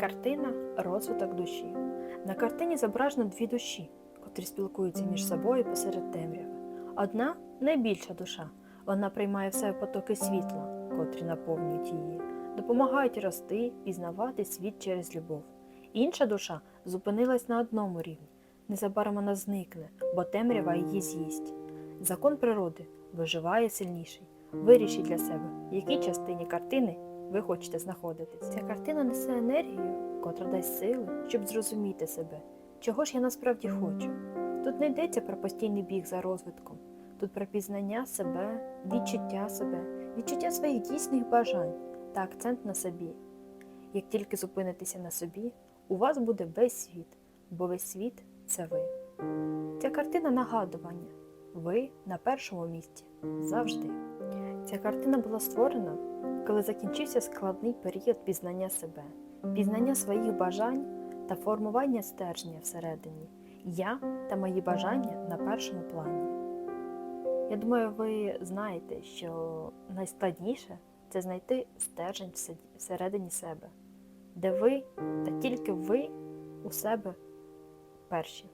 Картина розвиток душі. На картині зображено дві душі, котрі спілкуються між собою посеред темряви. Одна найбільша душа. Вона приймає в себе потоки світла, котрі наповнюють її, допомагають рости, пізнавати світ через любов. Інша душа зупинилась на одному рівні. Незабаром вона зникне, бо темрява її з'їсть. Закон природи виживає сильніший. Вирішіть для себе, в якій частині картини ви хочете знаходитись. Ця картина несе енергію, котра дасть сили, щоб зрозуміти себе, чого ж я насправді хочу. Тут не йдеться про постійний біг за розвитком, тут про пізнання себе, відчуття себе, відчуття своїх дійсних бажань та акцент на собі. Як тільки зупинитеся на собі, у вас буде весь світ, бо весь світ це ви. Ця картина нагадування. Ви на першому місці завжди. Ця картина була створена, коли закінчився складний період пізнання себе, пізнання своїх бажань та формування стержня всередині. Я та мої бажання на першому плані. Я думаю, ви знаєте, що найскладніше це знайти стержень всередині себе, де ви та тільки ви у себе перші.